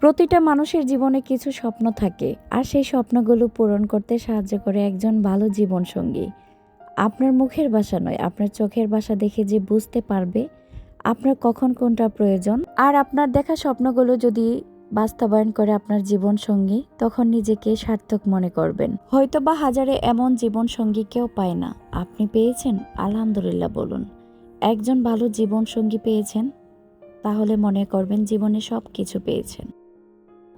প্রতিটা মানুষের জীবনে কিছু স্বপ্ন থাকে আর সেই স্বপ্নগুলো পূরণ করতে সাহায্য করে একজন ভালো জীবনসঙ্গী। আপনার মুখের ভাষা নয়, আপনার চোখের ভাষা দেখে যে বুঝতে পারবে আপনার কখন কোনটা প্রয়োজন। আর আপনার দেখা স্বপ্নগুলো যদি বাস্তবায়ন করে আপনার জীবনসঙ্গী, তখন নিজেকে সার্থক মনে করবেন। হয়তো বা হাজারে এমন জীবনসঙ্গী কেউ পায় না। আপনি পেয়েছেন? আলহামদুলিল্লাহ বলুন। একজন ভালো জীবনসঙ্গী পেয়েছেন? তাহলে মনে করবেন জীবনে সব কিছু পেয়েছেন।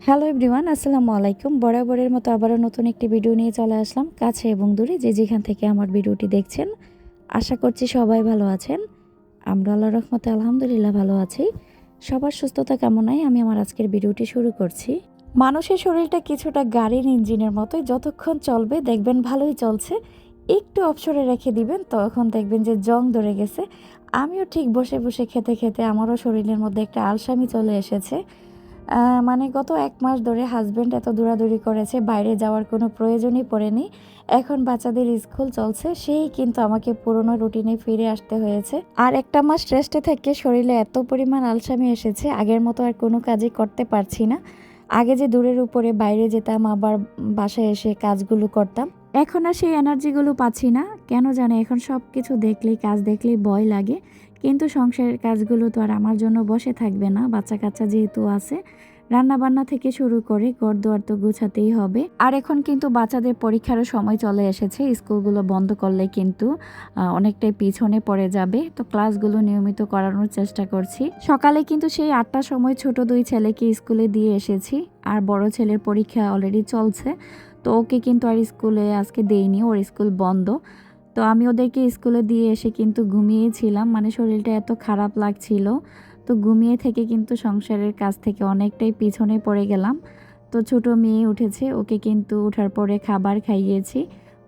হ্যালো এভরিওয়ান, আসসালামু আলাইকুম। বরাবরের মতো আবারও নতুন একটি ভিডিও নিয়ে চলে আসলাম কাছে এবং দূরে। যে যেখান থেকে আমার ভিডিওটি দেখছেন, আশা করছি সবাই ভালো আছেন। আমরা আল্লাহ রহমতে আলহামদুলিল্লাহ ভালো আছি। সবার সুস্থতা কামনায় আমি আমার আজকের ভিডিওটি শুরু করছি। মানুষের শরীরটা কিছুটা গাড়ির ইঞ্জিনের মতোই, যতক্ষণ চলবে দেখবেন ভালোই চলছে। একটু অবসরে রেখে দিবেন, তখন দেখবেন যে জং ধরে গেছে। আমিও ঠিক বসে বসে খেতে খেতে আমারও শরীরের মধ্যে একটা আলসামি চলে এসেছে। মানে গত এক মাস ধরে হাজব্যান্ড এত দৌড়াদৌড়ি করেছে, বাইরে যাওয়ার কোনো প্রয়োজনই পড়েনি। এখন বাচ্চাদের স্কুল চলছে, সেই কিন্তু আমাকে পুরনো রুটিনে ফিরে আসতে হয়েছে। আর একটা মাস রেস্টে থেকে শরীরে এত পরিমাণ আলসামি এসেছে, আগের মতো আর কোনো কাজই করতে পারছি না। আগে যে দূরের উপরে বাইরে যেতাম, আবার বাসায় এসে কাজগুলো করতাম, এখন আর সেই এনার্জিগুলো পাচ্ছি না। কেন জানে এখন সব কিছু দেখলেই, কাজ দেখলেই ভয় লাগে। কিন্তু সংসারের কাজগুলো তো আর আমার জন্য বসে থাকবে না। বাচ্চা কাচ্চা যেহেতু আছে রান্না বান্না থেকে শুরু করে ঘর দুয়ার তো গোছাতেই হবে। আর এখন কিন্তু বাচ্চাদের পরীক্ষারও সময় চলে এসেছে, স্কুলগুলো বন্ধ করলে কিন্তু অনেকটাই পিছনে পড়ে যাবে। তো ক্লাসগুলো নিয়মিত করানোর চেষ্টা করছি। সকালে কিন্তু সেই আটটার সময় ছোট দুই ছেলেকে স্কুলে দিয়ে এসেছি। আর বড় ছেলের পরীক্ষা অলরেডি চলছে। তো ওকে কিন্তু আর স্কুলে আজকে দেইনি, ওর স্কুল বন্ধ। তো আমি ওদেরকে স্কুলে দিয়ে এসে কিন্তু ঘুমিয়েছিলাম। মানে শরীরটা এত খারাপ লাগছিল। তো ঘুমিয়ে থেকে কিন্তু সংসারের কাজ থেকে অনেকটাই পিছনে পড়ে গেলাম। তো ছোট মেয়ে উঠেছে, ওকে কিন্তু ওঠার পরে খাবার খাইয়েছি।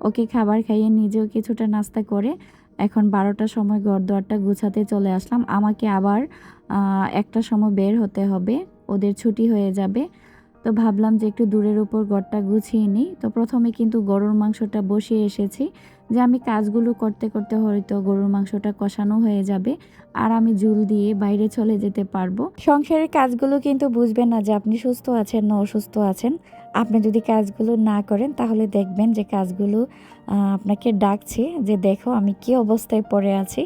ওকে খাবার খাইয়ে নিজেও কিছুটা নাস্তা করে এখন বারোটার সময় ঘর দোয়ারটা গুছাতে চলে আসলাম। আমাকে আবার একটা সময় বের হতে হবে। ওদের ছুটি হয়ে যাবে। তো ভাবলাম যে একটু দূরের উপর গড়টা গুছিয়ে নিই। তো প্রথমে কিন্তু গরুর মাংসটা বসিয়ে এসেছি যে আমি কাজগুলো করতে করতে হয়তো গরুর মাংসটা কষানো হয়ে যাবে আর আমি ঝুল দিয়ে বাইরে চলে যেতে পারব। সংসারের কাজগুলো কিন্তু বুঝবেন না যে আপনি সুস্থ আছেন না অসুস্থ আছেন। আপনি যদি কাজগুলো না করেন তাহলে দেখবেন যে কাজগুলো আপনাকে ডাকছে যে দেখো আমি কি অবস্থায় পড়ে আছি।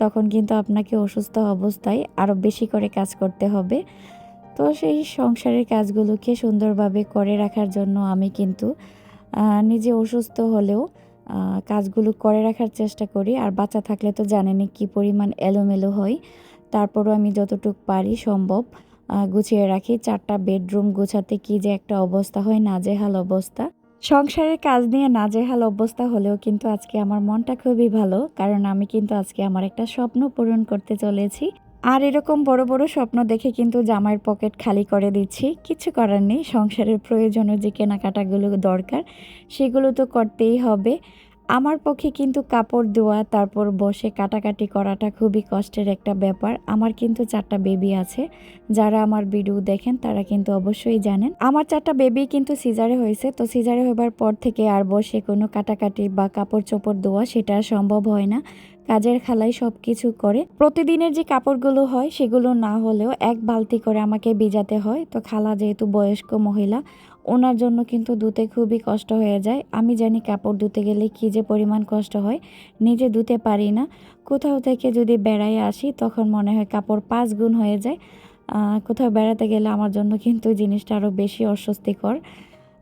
তখন কিন্তু আপনাকে অসুস্থ অবস্থায় আরও বেশি করে কাজ করতে হবে। তো সেই সংসারের কাজগুলোকে সুন্দরভাবে করে রাখার জন্য আমি কিন্তু নিজে অসুস্থ হলেও কাজগুলো করে রাখার চেষ্টা করি। আর বাচ্চা থাকলে তো জানেনই কি পরিমাণ এলোমেলো হয়। তারপরও আমি যতটুকু পারি সম্ভব গুছিয়ে রাখি। চারটা বেডরুম গুছাতে কি যে একটা অবস্থা হয়, নাজেহাল অবস্থা। সংসারের কাজ নিয়ে নাজেহাল অবস্থা হলেও কিন্তু আজকে আমার মনটা খুবই ভালো। কারণ আমি কিন্তু আজকে আমার একটা স্বপ্ন পূরণ করতে চলেছি। আর এরকম বড় বড় স্বপ্ন দেখে কিন্তু জামাইয়ের পকেট খালি করে দিচ্ছি। কিছু করার নেই, সংসারের প্রয়োজনীয় যে কেনাকাটাগুলো দরকার, সেগুলো তো করতেই হবে। আমার পক্ষে কিন্তু কাপড় ধোয়া, তারপর বসে কাটাকাটি করাটা খুবই কষ্টের একটা ব্যাপার। আমার কিন্তু চারটা বেবি আছে, যারা আমার ভিডিও দেখেন তারা কিন্তু অবশ্যই জানেন। আমার চারটা বেবি কিন্তু সিজারে হয়েছে, তো সিজারে হবার পর থেকে আর বসে কোনো কাটাকাটি বা কাপড় চোপড় ধোয়া সেটা সম্ভব হয় না। কাজের খালাই সব কিছু করে। প্রতিদিনের যে কাপড়গুলো হয়, সেগুলো না হলেও এক বালতি করে আমাকে ভিজাতে হয়। তো খালা যেহেতু বয়স্ক মহিলা, ওনার জন্য কিন্তু ধুতে খুবই কষ্ট হয়ে যায়। আমি জানি কাপড় ধুতে গেলে কী যে পরিমাণ কষ্ট হয়, নিজে ধুতে পারি না। কোথাও থেকে যদি বেড়াই আসি, তখন মনে হয় কাপড় পাঁচ গুণ হয়ে যায়। কোথাও বেড়াতে গেলে আমার জন্য কিন্তু জিনিসটা আরও বেশি অস্বস্তিকর।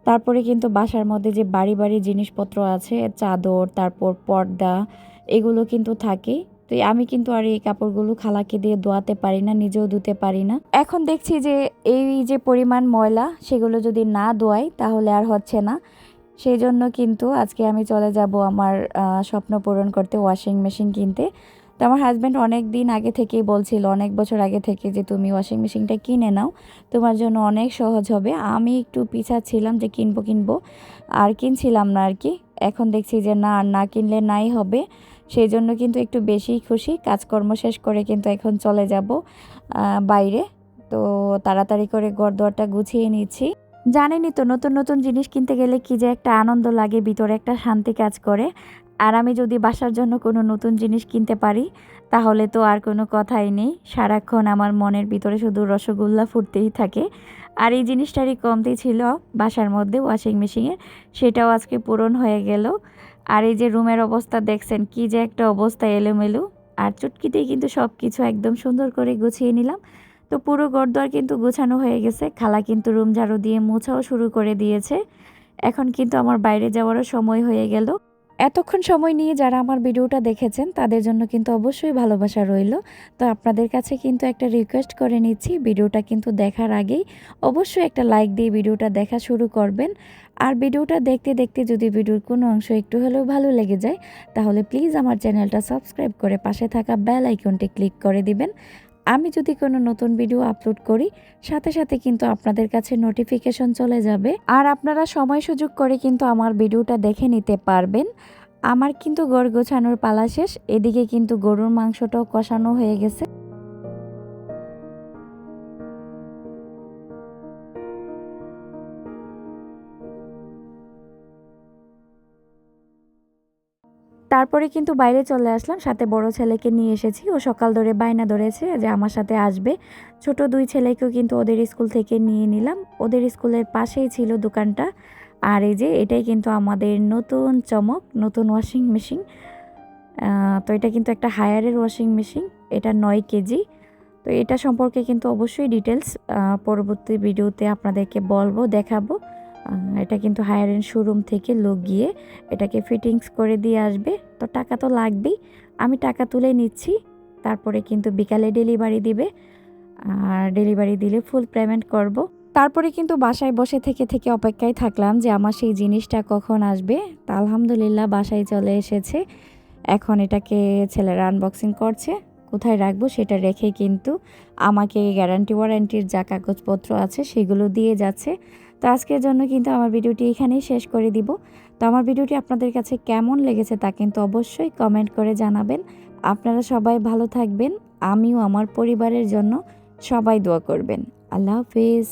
তারপরে কিন্তু বাসার মধ্যে যে বাড়ি বাড়ি জিনিসপত্র আছে, চাদর, তারপর পর্দা এগুলো কিন্তু থাকেই তো আমি কিন্তু আর এই কাপড়গুলো খালাকে দিয়ে ধোয়াতে পারি না, নিজেও ধুতে পারি না। এখন দেখছি যে এই যে পরিমাণ ময়লা, সেগুলো যদি না ধোয়াই তাহলে আর হচ্ছে না। সেই জন্য কিন্তু আজকে আমি চলে যাব আমার স্বপ্ন পূরণ করতে ওয়াশিং মেশিন কিনতে। তো আমার হাজব্যান্ড অনেক দিন আগে থেকেই বলছিল, অনেক বছর আগে থেকে যে, তুমি ওয়াশিং মেশিনটা কিনে নাও, তোমার জন্য অনেক সহজ হবে। আমি একটু পিছা ছিলাম যে, কিনবো কিনবো। আর কিনছিলাম না আর কি এখন দেখছি যে, না না কিনলে নাই হবে। সেই জন্য কিন্তু একটু বেশি খুশি। কাজকর্ম শেষ করে কিন্তু এখন চলে যাব বাইরে। তো তাড়াতাড়ি করে ঘরদোয়ারটা গুছিয়ে নিচ্ছি। জানেনই তো, নতুন নতুন জিনিস কিনতে গেলে কি যে একটা আনন্দ লাগে, ভিতরে একটা শান্তি কাজ করে। আর আমি যদি বাসার জন্য কোনো নতুন জিনিস কিনতে পারি, তাহলে তো আর কোনো কথাই নেই। সারাক্ষণ আমার মনের ভিতরে শুধু রসগোল্লা ফুটতেই থাকে। আর এই জিনিসটারই কমতি ছিল বাসার মধ্যে ওয়াশিং মেশিনের, সেটাও আজকে পূরণ হয়ে গেল। আর এই যে রুমের অবস্থা দেখছেন, কি যে একটা অবস্থা এলোমেলো। আর চুটকিতেই কিন্তু সব কিছু একদম সুন্দর করে গুছিয়ে নিলাম। তো পুরো গড়দোয়ার কিন্তু গোছানো হয়ে গেছে। খালা কিন্তু রুম ঝাড়ু দিয়ে মোছাও শুরু করে দিয়েছে। এখন কিন্তু আমার বাইরে যাওয়ারও সময় হয়ে গেল। এতক্ষণ সময় নিয়ে যারা আমার ভিডিওটা দেখেছেন, তাদের জন্য কিন্তু অবশ্যই ভালোবাসা রইল। তো আপনাদের কাছে কিন্তু একটা রিকোয়েস্ট করে নিচ্ছি, ভিডিওটা কিন্তু দেখার আগেই অবশ্যই একটা লাইক দিয়ে ভিডিওটা দেখা শুরু করবেন। আর ভিডিওটা দেখতে দেখতে যদি ভিডিওর কোনো অংশ একটু হলেও ভালো লেগে যায়, তাহলে প্লিজ আমার চ্যানেলটা সাবস্ক্রাইব করে পাশে থাকা বেল আইকনটি ক্লিক করে দিবেন। আমি যদি কোনো নতুন ভিডিও আপলোড করি, সাথে সাথে কিন্তু আপনাদের কাছে নোটিফিকেশন চলে যাবে। আর আপনারা সময় সুযোগ করে কিন্তু আমার ভিডিওটা দেখে নিতে পারবেন। আমার কিন্তু গড় গোছানোর পালা শেষ, এদিকে কিন্তু গরুর মাংসটাও কষানো হয়ে গেছে। তারপরে কিন্তু বাইরে চলে আসলাম, সাথে বড় ছেলেকে নিয়ে এসেছি। ও সকাল ধরে বায়না ধরেছে যে আমার সাথে আসবে। ছোট দুই ছেলেকেও কিন্তু ওদের স্কুল থেকে নিয়ে নিলাম। ওদের স্কুলের পাশেই ছিল দোকানটা। আর এই যে এটাই কিন্তু আমাদের নতুন চমক, নতুন ওয়াশিং মেশিন। তো এটা কিন্তু একটা হায়ারের ওয়াশিং মেশিন। এটা নয় কেজি। তো এটা সম্পর্কে কিন্তু অবশ্যই ডিটেলস পরবর্তী ভিডিওতে আপনাদেরকে বলব, দেখাবো। এটা কিন্তু হায়ার এন্ড শোরুম থেকে লোক গিয়ে এটাকে ফিটিংস করে দিয়ে আসবে। তো টাকা তো লাগবেই। আমি টাকা তুলে নিচ্ছি, তারপরে কিন্তু বিকালে ডেলিভারি দিবে। আর ডেলিভারি দিলে ফুল পেমেন্ট করব। তারপরে কিন্তু বাসায় বসে থেকে থেকে অপেক্ষায় থাকলাম যে আমার সেই জিনিসটা কখন আসবে। তা আলহামদুলিল্লাহ বাসায় চলে এসেছে। এখন এটাকে ছেলেরা আনবক্সিং করছে। কোথায় রাখব সেটা রেখে কিন্তু আমাকে গ্যারান্টি ওয়ারেন্টির যা কাগজপত্র আছে সেগুলো দিয়ে যাচ্ছে। তো আজকের জন্য কিন্তু আমার ভিডিওটি এখানেই শেষ করে দিব। তো আমার ভিডিওটি আপনাদের কাছে কেমন লেগেছে তা কিন্তু অবশ্যই কমেন্ট করে জানাবেন। আপনারা সবাই ভালো থাকবেন, আমিও আমার পরিবারের জন্য সবাই দোয়া করবেন। আল্লাহ হাফিজ।